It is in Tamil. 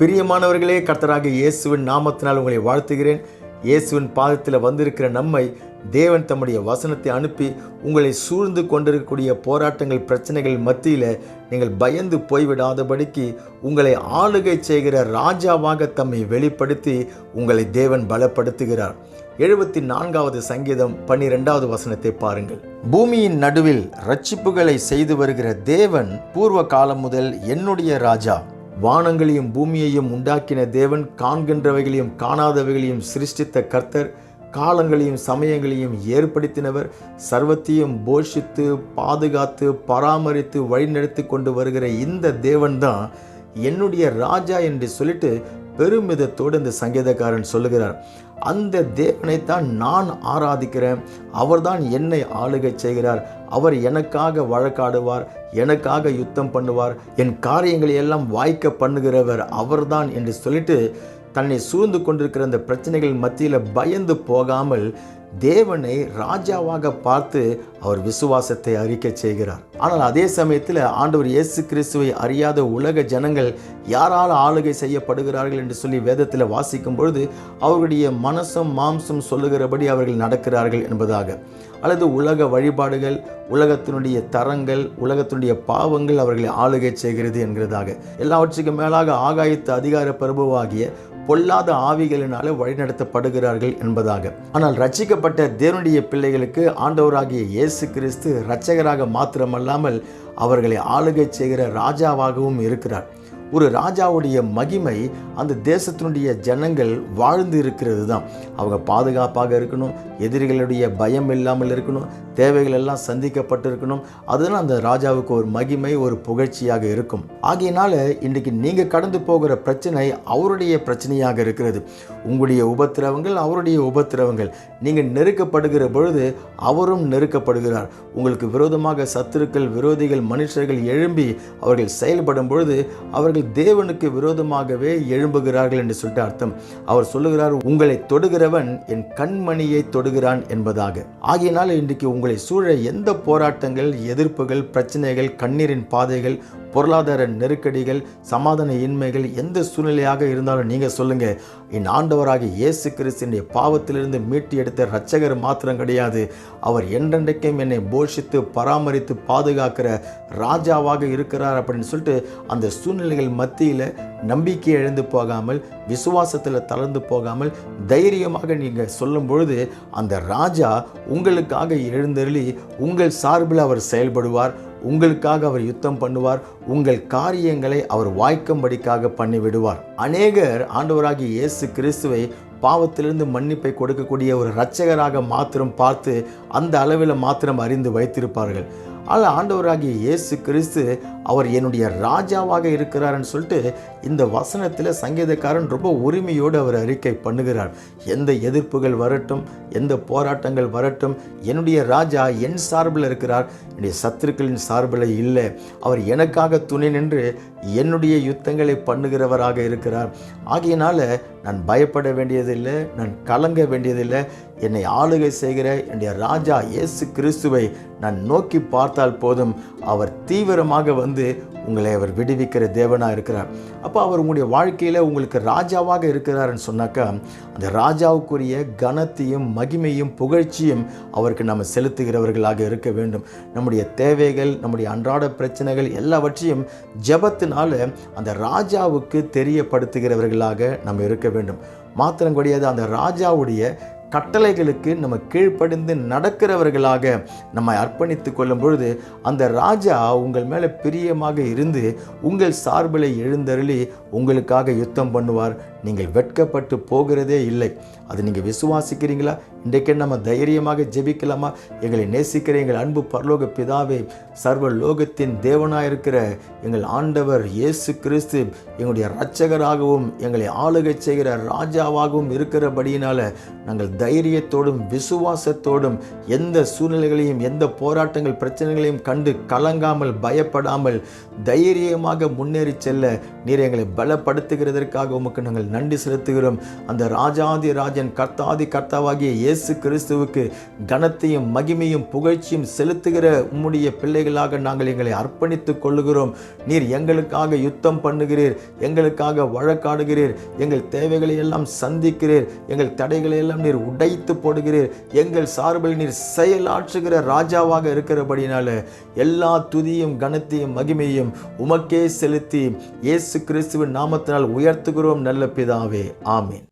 பிரியமானவர்களே கர்த்தராக இயேசுவின் நாமத்தினால் உங்களை வாழ்த்துகிறேன். இயேசுவின் பாதத்தில் வந்திருக்கிற நம்மை தேவன் தம்முடைய வசனத்தை அனுப்பி உங்களை சூழ்ந்து கொண்டிருக்கக்கூடிய போராட்டங்கள் பிரச்சனைகள் மத்தியில் நீங்கள் பயந்து போய்விடாதபடிக்கு உங்களை ஆளுகை செய்கிற ராஜாவாக தம்மை வெளிப்படுத்தி உங்களை தேவன் பலப்படுத்துகிறார். எழுபத்தி நான்காவது சங்கீதம் பன்னிரெண்டாவது வசனத்தை பாருங்கள். பூமியின் நடுவில் ரட்சிப்புகளை செய்து வருகிற தேவன் பூர்வ காலம் முதல் என்னுடைய ராஜா. வானங்களையும் பூமியையும் உண்டாக்கின தேவன் காண்கின்றவைகளையும் காணாதவைகளையும் சிருஷ்டித்த கர்த்தர் காலங்களையும் சமயங்களையும் ஏற்படுத்தினவர் சர்வத்தையும் போஷித்து பாதுகாத்து பராமரித்து வழிநடத்தி கொண்டு வருகிற இந்த தேவன்தான் என்னுடைய ராஜா என்று சொல்லிட்டு பெருமிதத்தோடு இந்த சங்கீதக்காரன் சொல்லுகிறார். அந்த தேவனைத்தான் நான் ஆராதிக்கிறேன். அவர்தான் என்னை ஆளுகை செய்கிறார். அவர் எனக்காக வழக்காடுவார் எனக்காக யுத்தம் பண்ணுவார் என் காரியங்களை எல்லாம் வாய்க்க பண்ணுகிறவர் அவர்தான் என்று சொல்லிட்டு தன்னை சூழ்ந்து கொண்டிருக்கிற அந்த பிரச்சனைகள் மத்தியில் பயந்து போகாமல் தேவனை ராஜாவாக பார்த்து அவர் விசுவாசத்தை அறிக்கை செய்கிறார். ஆனால் அதே சமயத்தில் ஆண்டவர் இயேசு கிறிஸ்துவை அறியாத உலக ஜனங்கள் யாரால் ஆளுகை செய்யப்படுகிறார்கள் என்று சொல்லி வேதத்தில் வாசிக்கும் பொழுது அவர்களுடைய மனசும் மாம்சம் சொல்லுகிறபடி அவர்கள் நடக்கிறார்கள் என்பதாக. அல்லது உலக வழிபாடுகள் உலகத்தினுடைய தரங்கள் உலகத்தினுடைய பாவங்கள் அவர்களை ஆளுகை செய்கிறது என்கிறதாக. எல்லாவற்றுக்கும் மேலாக ஆகாயத்து அதிகார பிரபுவாகிய பொல்லாத ஆவிகளினால வழிநடத்தப்படுகிறார்கள் என்பதாக. ஆனால் மீட்கப்பட்ட தேவனுடைய பிள்ளைகளுக்கு ஆண்டவராகிய இயேசு கிறிஸ்து இரட்சகராக மாத்திரமல்லாமல் அவர்களை ஆளுகை செய்கிற ராஜாவாகவும் இருக்கிறார். ஒரு ராஜாவுடைய மகிமை அந்த தேசத்தினுடைய ஜனங்கள் வாழ்ந்து இருக்கிறது தான் அவங்க பாதுகாப்பாக இருக்கணும் எதிரிகளுடைய பயம் இல்லாமல் இருக்கணும் தேவைகள் எல்லாம் சந்திக்கப்பட்டு இருக்கணும் அதுதான் அந்த ராஜாவுக்கு ஒரு மகிமை ஒரு புகழ்ச்சியாக இருக்கும். ஆகையினால இன்றைக்கு நீங்கள் கடந்து போகிற பிரச்சனை அவருடைய பிரச்சனையாக இருக்கிறது. உங்களுடைய உபத்திரவங்கள் அவருடைய உபத்திரவங்கள். நீங்கள் நெருக்கப்படுகிற பொழுது அவரும் நெருக்கப்படுகிறார். உங்களுக்கு விரோதமாக சத்துருக்கள் விரோதிகள் மனுஷர்கள் எழும்பி அவர்கள் செயல்படும் பொழுது அவர்கள் தேவனுக்கு விரோதமாகவே எழும்புகிறார்கள் என்று சொல்லிட்டு அர்த்தம். அவர் சொல்லுகிறார் உங்களை தொடுகிறவன் என் கண்மணியை தொடுகிறான் என்பதாக. ஆகையினால் இன்றைக்கு உங்களை சூழ எந்த போராட்டங்கள் எதிர்ப்புகள் பிரச்சனைகள் கண்ணீரின் பாதைகள் பொருளாதார நெருக்கடிகள் சமாதான இன்மைகள் எந்த சூழ்நிலையாக இருந்தாலும் நீங்கள் சொல்லுங்கள் என் ஆண்டவராக இயேசு கிறிஸ்தினுடைய பாவத்திலிருந்து மீட்டு எடுத்த இரட்சகர் மாத்திரம் கிடையாது. அவர் என்றென்றைக்கும் என்னை போஷித்து பராமரித்து பாதுகாக்கிற ராஜாவாக இருக்கிறார் அப்படின்னு சொல்லிட்டு அந்த சூழ்நிலைகள் மத்தியில் நம்பிக்கை எழுந்து போகாமல் விசுவாசத்தில் தளர்ந்து போகாமல் தைரியமாக நீங்கள் சொல்லும் பொழுது அந்த ராஜா உங்களுக்காக எழுந்தருளி உங்கள் சார்பில் அவர் செயல்படுவார் உங்களுக்காக அவர் யுத்தம் பண்ணுவார் உங்கள் காரியங்களை அவர் வாய்க்கும்படிக்காக பண்ணிவிடுவார். அநேகர் ஆண்டவராகிய இயேசு கிறிஸ்துவை பாவத்திலிருந்து மன்னிப்பை கொடுக்கக்கூடிய ஒரு இரட்சகராக மாத்திரம் பார்த்து அந்த அளவில் மாத்திரம் அறிந்து வைத்திருப்பார்கள். ஆனால் ஆண்டவராகிய இயேசு கிறிஸ்து அவர் என்னுடைய ராஜாவாக இருக்கிறார்னு சொல்லிட்டு இந்த வசனத்தில் சங்கீதக்காரன் ரொம்ப உரிமையோடு அவர் அறிக்கை பண்ணுகிறார். எந்த எதிர்ப்புகள் வரட்டும் எந்த போராட்டங்கள் வரட்டும் என்னுடைய ராஜா என் சார்பில் இருக்கிறார். என்னுடைய சத்துருக்களின் சார்பில் இல்லை. அவர் எனக்காக துணை நின்று என்னுடைய யுத்தங்களை பண்ணுகிறவராக இருக்கிறார். ஆகையினால் நான் பயப்பட வேண்டியதில்லை நான் கலங்க வேண்டியதில்லை. என்னை ஆளுகை செய்கிற என்னுடைய ராஜா இயேசு கிறிஸ்துவை நான் நோக்கி பார்த்தால் போதும். அவர் தீவிரமாக வந்து வந்து உங்களை அவர் விடுவிக்கிற தேவனாக இருக்கிறார். அப்போ அவர் உங்களுடைய வாழ்க்கையில் உங்களுக்கு ராஜாவாக இருக்கிறாருன்னு சொன்னாக்கா அந்த ராஜாவுக்குரிய கனத்தையும் மகிமையும் புகழ்ச்சியும் அவருக்கு நம்ம செலுத்துகிறவர்களாக இருக்க வேண்டும். நம்முடைய தேவைகள் நம்முடைய அன்றாட பிரச்சனைகள் எல்லாவற்றையும் ஜபத்தினால அந்த ராஜாவுக்கு தெரியப்படுத்துகிறவர்களாக நம்ம இருக்க வேண்டும். மாத்திரம் கிடையாது அந்த ராஜாவுடைய கட்டளைகளுக்கு நம்ம கீழ்ப்படிந்து நடக்கிறவர்களாக நம்மை அர்ப்பணித்து கொள்ளும் பொழுது அந்த ராஜா உங்கள் மேலே பிரியமாக இருந்து உங்கள் சார்பில் எழுந்தருளி உங்களுக்காக யுத்தம் பண்ணுவார். நீங்கள் வெட்கப்பட்டு போகிறதே இல்லை. அது நீங்கள் விசுவாசிக்கிறீங்களா? இன்றைக்கே நம்ம தைரியமாக ஜெபிக்கலாமா? எங்களை நேசிக்கிற எங்கள் அன்பு பரலோக பிதாவே சர்வ லோகத்தின் தேவனாக இருக்கிற எங்கள் ஆண்டவர் இயேசு கிறிஸ்து எங்களுடைய இரட்சகராகவும் எங்களை ஆளுகை செய்கிற ராஜாவாகவும் இருக்கிறபடியினால நாங்கள் தைரியத்தோடும் விசுவாசத்தோடும் எந்த சூழ்நிலைகளையும் எந்த போராட்டங்கள் பிரச்சனைகளையும் கண்டு கலங்காமல் பயப்படாமல் தைரியமாக முன்னேறி செல்ல நீர் எங்களை பலப்படுத்துகிறதற்காக உமக்கு நாங்கள் நன்றி செலுத்துகிறோம். அந்த ராஜாதி ராஜன் கர்த்தாதி கர்த்தாவாகிய இயேசு கிறிஸ்துவுக்கு கனத்தையும் மகிமையும் புகழ்ச்சியும் செலுத்துகிற உம்முடைய பிள்ளைகளாக நாங்கள் எங்களை அர்ப்பணித்துக் கொள்ளுகிறோம். நீர் எங்களுக்காக யுத்தம் பண்ணுகிறீர் எங்களுக்காக வழக்காடுகிறீர் எங்கள் தேவைகளை எல்லாம் சந்திக்கிறீர் எங்கள் தடைகளை எல்லாம் நீர் உடைத்து போடுகிறீர். எங்கள் சார்பில் நீர் செயலாற்றுகிற ராஜாவாக இருக்கிறபடினால எல்லா துதியும் கனத்தையும் மகிமையும் உமக்கே செலுத்தி இயேசு கிறிஸ்துவின் நாமத்தினால் உயர்த்துகிறோம் நல்ல பிதாவே ஆமீன்.